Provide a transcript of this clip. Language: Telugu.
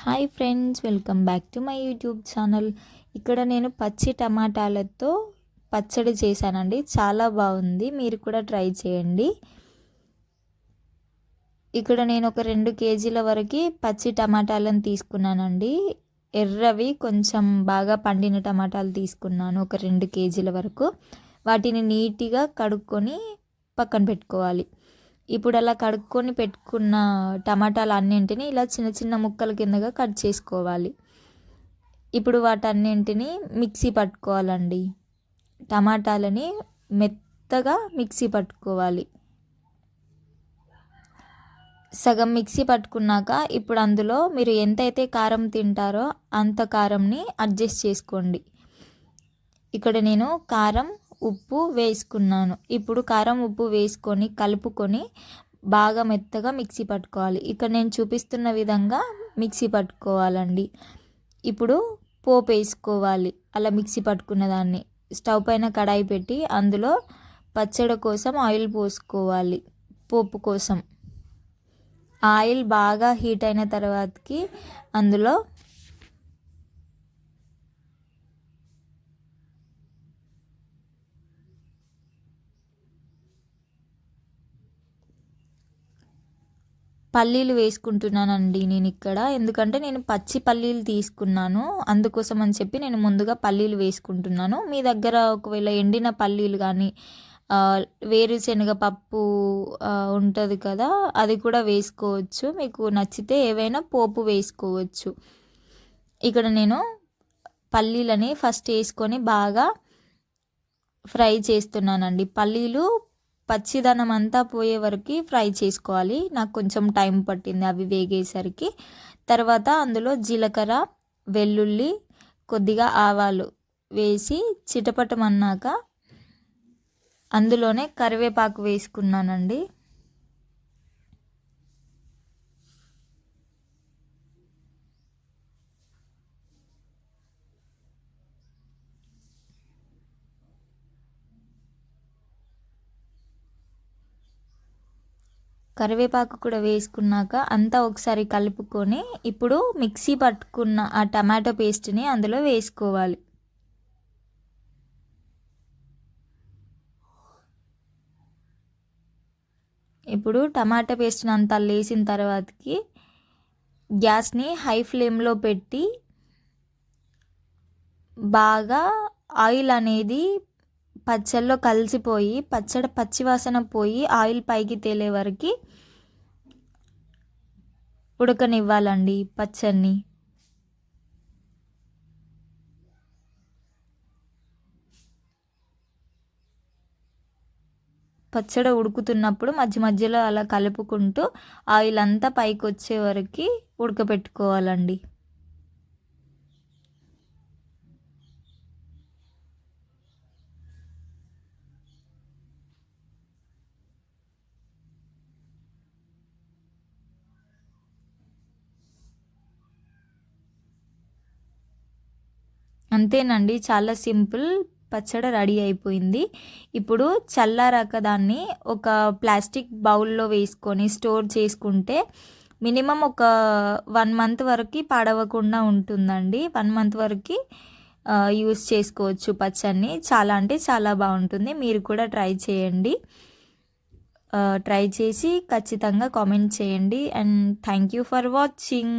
Hi friends welcome back to my YouTube channel. ఇక్కడ నేను పచ్చి టమాటాలతో పచ్చడి చేశానండి. చాలా బాగుంది. మీరు కూడా ట్రై చేయండి. ఇక్కడ నేను ఒక రెండు కేజీల వరకు పచ్చి టమాటాలను తీసుకున్నానండి. ఎర్రవి కొంచెం బాగా పండిన టమాటాలు తీసుకున్నాను ఒక రెండు కేజీల వరకు. వాటిని నీట్గా కడుక్కొని పక్కన పెట్టుకోవాలి. ఇప్పుడు అలా కడుక్కొని పెట్టుకున్న టమాటాలు అన్నింటినీ ఇలా చిన్న చిన్న ముక్కల కిందగా కట్ చేసుకోవాలి. ఇప్పుడు వాటన్నింటినీ మిక్సీ పట్టుకోవాలండి. టమాటాలని మెత్తగా మిక్సీ పట్టుకోవాలి. సగం మిక్సీ పట్టుకున్నాక ఇప్పుడు అందులో మీరు ఎంతైతే కారం తింటారో అంత కారంని అడ్జస్ట్ చేసుకోండి. ఇక్కడ నేను కారం ఉప్పు వేసుకున్నాను. ఇప్పుడు కారం ఉప్పు వేసుకొని కలుపుకొని బాగా మెత్తగా మిక్సీ పట్టుకోవాలి. ఇక్కడ నేను చూపిస్తున్న విధంగా మిక్సీ పట్టుకోవాలండి. ఇప్పుడు పోపు వేసుకోవాలి. అలా మిక్సీ పట్టుకున్న దాన్ని స్టవ్ పైన కడాయి పెట్టి అందులో పచ్చడి కోసం ఆయిల్ పోసుకోవాలి. పోపు కోసం. ఆయిల్ బాగా హీట్ అయిన తర్వాతకి అందులో పల్లీలు వేసుకుంటున్నానండి నేను ఇక్కడ. ఎందుకంటే నేను పచ్చి పల్లీలు తీసుకున్నాను. అందుకోసం అని చెప్పి నేను ముందుగా పల్లీలు వేసుకుంటున్నాను. మీ దగ్గర ఒకవేళ ఎండిన పల్లీలు కానీ వేరుశనగ పప్పు ఉంటుంది కదా అది కూడా వేసుకోవచ్చు. మీకు నచ్చితే ఏవైనా పోపు వేసుకోవచ్చు. ఇక్కడ నేను పల్లీలని ఫస్ట్ వేసుకొని బాగా ఫ్రై చేస్తున్నానండి. పల్లీలు పచ్చిదనం అంతా పోయే వరకు ఫ్రై చేసుకోవాలి. నాకు కొంచెం టైం పట్టింది అవి వేగేసరికి. తర్వాత అందులో జీలకర్ర వెల్లుల్లి కొద్దిగా ఆవాలు వేసి చిటపటమన్నాక అందులోనే కరివేపాకు వేసుకున్నానండి. కరివేపాకు కూడా వేసుకున్నాక అంతా ఒకసారి కలుపుకొని ఇప్పుడు మిక్సీ పట్టుకున్న ఆ టమాటో పేస్ట్ని అందులో వేసుకోవాలి. ఇప్పుడు టమాటా పేస్ట్ని అంతా లేసిన తర్వాతకి గ్యాస్ని హై ఫ్లేమ్లో పెట్టి బాగా ఆయిల్ అనేది పచ్చళ్ళలో కలిసిపోయి పచ్చడి పచ్చివాసన పోయి ఆయిల్ పైకి తేలే వరకు ఉడకనివ్వాలండి పచ్చడిని. పచ్చడి ఉడుకుతున్నప్పుడు మధ్య మధ్యలో అలా కలుపుకుంటూ ఆయిల్ అంతా పైకి వచ్చే వరకు ఉడకపెట్టుకోవాలండి. అంతేనండి చాలా సింపుల్. పచ్చడి రెడీ అయిపోయింది. ఇప్పుడు చల్లారాక దాన్ని ఒక ప్లాస్టిక్ బౌల్లో వేసుకొని స్టోర్ చేసుకుంటే మినిమం ఒక వన్ మంత్ వరకు పాడవకుండా ఉంటుందండి. వన్ మంత్ వరకు యూస్ చేసుకోవచ్చు పచ్చడిని. చాలా అంటే చాలా బాగుంటుంది. మీరు కూడా ట్రై చేయండి. ట్రై చేసి ఖచ్చితంగా కామెంట్ చేయండి. And thank you for watching.